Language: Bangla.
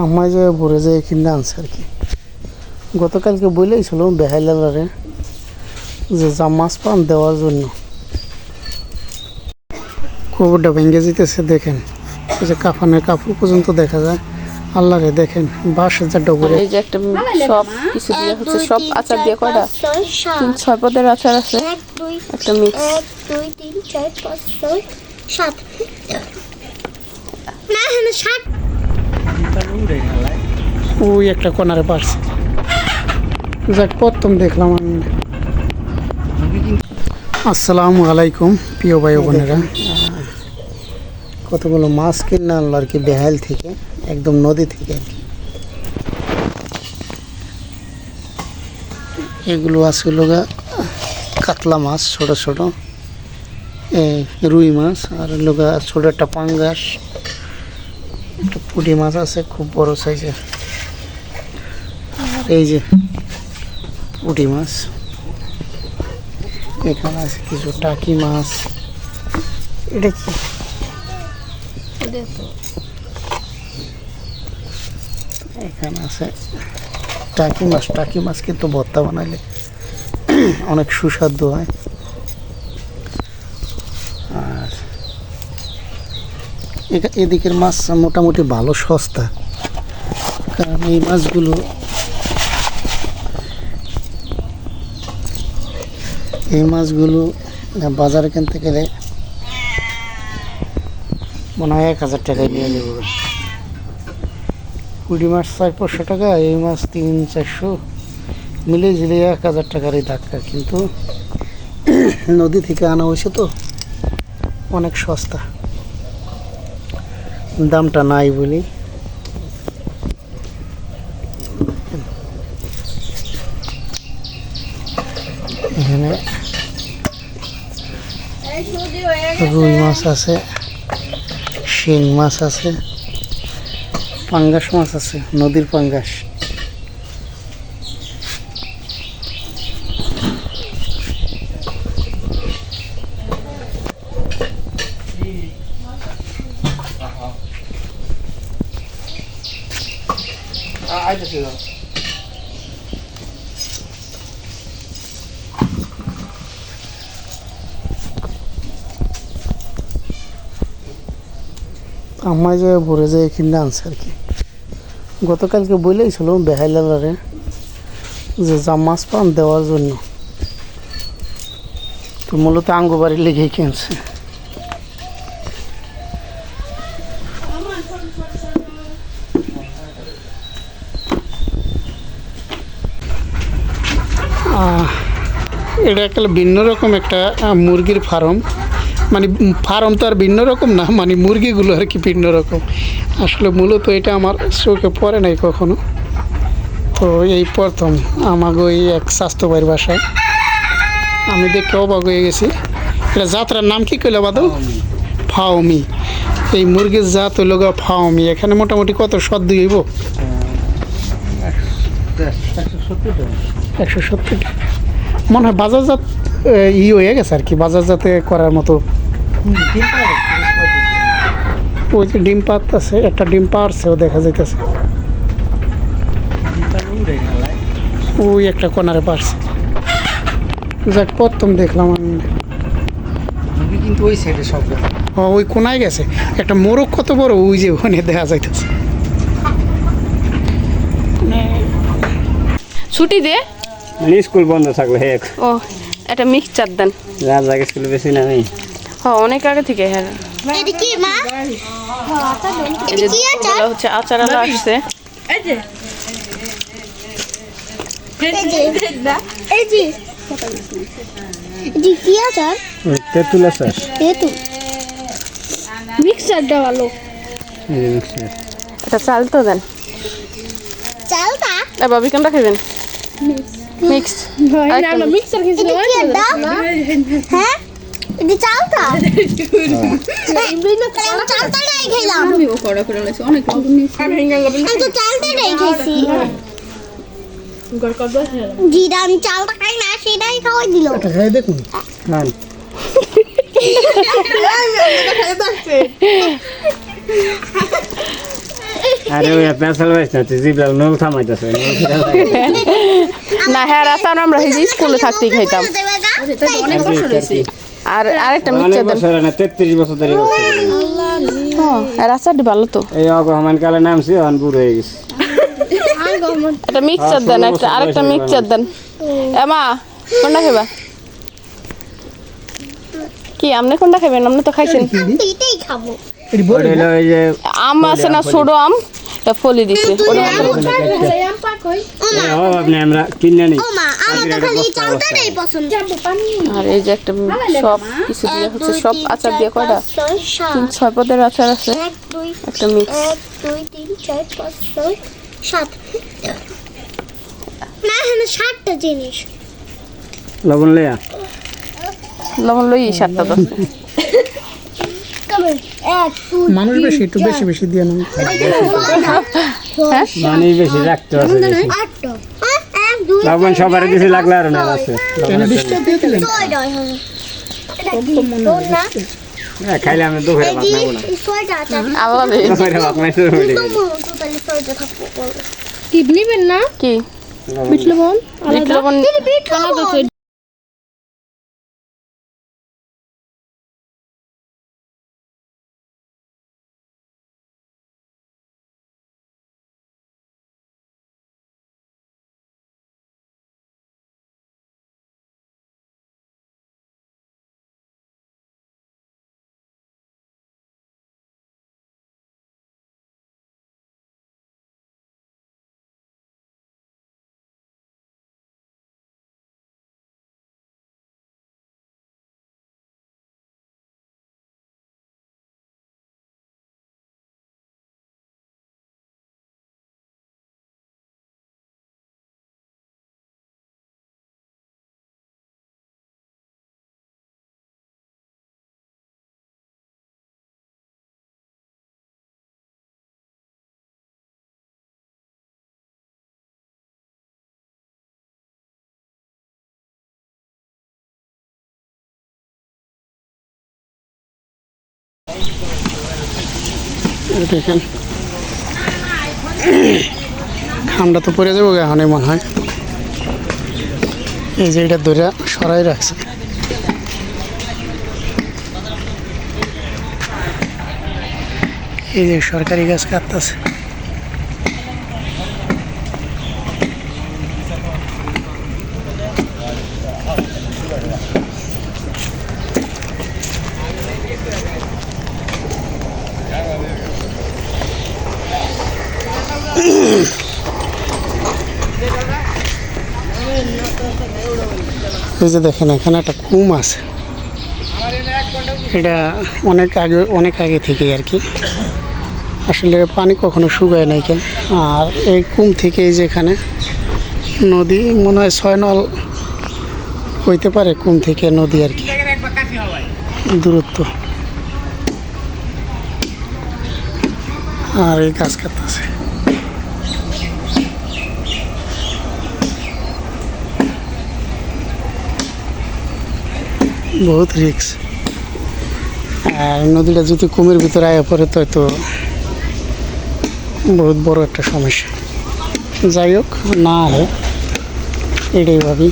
আমার যে ভরে যায় কিনে আনছে আর কি। গতকালকে বলেইছিল বেহাইলারে যে যা মাছ পান দেওয়ার জন্য। খবরটা ভেঙে যেতেছে দেখেন। এই যে কাফানের কাপড় পর্যন্ত দেখা যায় আল্লাহরে দেখেন বাস হাজার ডবরে। এই যে একটা সব কিছু দিয়ে হচ্ছে সব আচার দিয়ে কয়টা? তিন ছয় পদের আচার আছে। একটা মিক্স এক দুই তিন চার পাঁচ ছয় সাত। না হ্যাঁ সাত। ওই একটা কোনারে পারছে। যাক, প্রথম দেখলাম আমি। আসসালামু আলাইকুম, প্রিয় ভাই বোনেরা। কতগুলো মাছ কিনে আনলো আর কি বেহাল থেকে, একদম নদী থেকে আর কি। এগুলো আছে লোগা কাতলা মাছ, ছোট ছোট। রুই মাছ, আর লোগা ছোট একটা পাঙ্গাস। পুঁটি মাছ আছে খুব বড় সাইজের। আর এই যে পুঁটি মাছ। এখানে আছে কিছু টাকি মাছ। এটা কি? এখানে আছে টাকি মাছ। টাকি মাছ কিন্তু ভর্তা বানাইলে অনেক সুস্বাদু হয় আর এখা- এদিকের মাছ মোটামুটি ভালো সস্তা। কারণ এই মাছগুলো এই মাছগুলো বাজারে কিনতে গেলে মনে হয় এক হাজার টাকায় নিয়ে নেব। কুড়ি মাছ ছয় পাঁচশো টাকা, এই মাছ তিন, চারশো, মিলে ঝিলে এক হাজার টাকারই ধাক্কা। কিন্তু নদী থেকে আনা হয়েছে তো, অনেক সস্তা। দামটা নাই বলি। এখানে রুই মাছ আছে, শিং মাছ আছে, পাঙ্গাস মাছ আছে, নদীর পাঙ্গাস। আমার যে ভরে যায় কিনে আনছে আর কি। গতকালকে বলেইছিল বেহাইলারে যে মাছ পান দেওয়ার জন্য। তো মূলত আঙ্গবাড়ির লেগেই কিনছে। এটা একটা ভিন্ন রকম একটা মুরগির ফার্ম। মানে ফার্ম তো আর ভিন্ন রকম না মানে মুরগিগুলো আর কি ভিন্ন রকম। আসলে মূলত এটা আমার চোখে পড়ে নাই কখনো। তো এই প্রথম আমাকে ওই এক স্বাস্থ্য ভাইয়ের বাসায়। আমি দেখে অবাক হয়ে গেছি। এটা যাত্রার নাম কি কইলে বাদল? ফাওমি। এই মুরগির জাত হইল গা ফাওমি। এখানে মোটামুটি কত সদ্য হইব? একশো সত্তর মনে হয় বাজারজাত ই হয়ে গেছে আর কি বাজারজাতে করার মতো। ওই যে ডিম একটা ডিম পারছেও দেখা যাইতেছে। ওই একটা কোনারে পারছে যাক প্রথম দেখলাম আমি। কিন্তু ওই সাইডে সব। ও, ওই কোনায় গেছে। একটা মোরগ কত বড় ওই যে ওখানে দেখা যাইতেছে। ছুটি দে। মানে স্কুল বন্ধ থাকল হে ও একটা মিক্সচার দেন। রাজা স্কুল বেশি না আমি হ অনেক আগে থেকে হ্যাঁ। এটা হচ্ছে আচার আলা আসছে। কি আচার? তেঁতুল আছে যেহেতু মিক্সারটা ভালো একটা চাল তো দেন। চালটা? বাবি কোনটা খাবেন মিক্স মিক্সার খেয়েছিল এটা কি এটা হ্যাঁ এটা চালটা চালটা নাই খেলাম আমি তো চালটা নাই খেয়েছি জিরা আমি চালটা খাই না সেটাই খাওয়াই দিল এটা খাই দেখুন হ্যাঁ আরে ওই পেন্সিল বাইস না তুই জিবলা নল থামাইতেছে না হ্যাঁ আচার আমরা এই স্কুলে থাকতেই খাইতাম। অনেক বছর হয়েছে আর আরেকটা মিক্সচার দেন। বছর না তেত্রিশ বছর ধরে হ্যাঁ আর ভালো তো। এই অগহমান কালে নামছি অন বুড়ো হয়ে গেছে। একটা মিক্সচার দেন ষোলো একটা আরেকটা মিক্সচার দেন। এমা কোনটা খাইবা? কি আপনি কোনটা খাইবেন? আপনি তো খাইছেন। এটাই খাব। আম আছে না ছোট আম? এটা ফলি দিছে। আর এই যে একটা সব কিছু দিয়ে হচ্ছে সব আচার দিয়ে কয়টা? তিন ছয় পদের আচার আছে। একটা মিক্স। দুই তিন চার পাঁচ ছয় সাত। না এখানে সাতটা জিনিস। লবণ লেয়া লবণ লই সাতটা দশ। মানুষ বেশি একটু বেশি বেশি দিয়ে নেন মানে বেশি রাখতে। আটটা। হ্যাঁ, এক দুই লবণ সবার কিছু লাগলে আর না আছে। কি? হ্যাঁ, খাইলে আমি দুপুরে ভাত না। আল্লাহ দুপুরে ভাত নাই শুরু হয়ে টিপ নিবেন না? কি? বিট লবণ? বিট লবণ। দেখেন। ঠান্ডা তো পড়ে যাব এখনই মনে হয়। এই যে এটা ধরে সরাই রাখছে। এই যে সরকারি গাছ কাটতেছে। এই যে দেখেন, এখানে একটা কুম আছে। এটা অনেক আগে অনেক আগে থেকে আর কি। আসলে পানি কখনো শুকায় নাই কেন? আর এই কুম থেকে এই যে এখানে নদী, মনে হয় ছয় নল হইতে পারে কুম থেকে নদী আর কি। দূরত্ব। আর এই গাছ কাটতেছে। বহুত রিক্স আর নদীটা যদি কুমির ভিতরে আয় পড়ে তো তো বহুত বড় একটা সমস্যা। যাই হোক, না হোক এটাই ভাবি।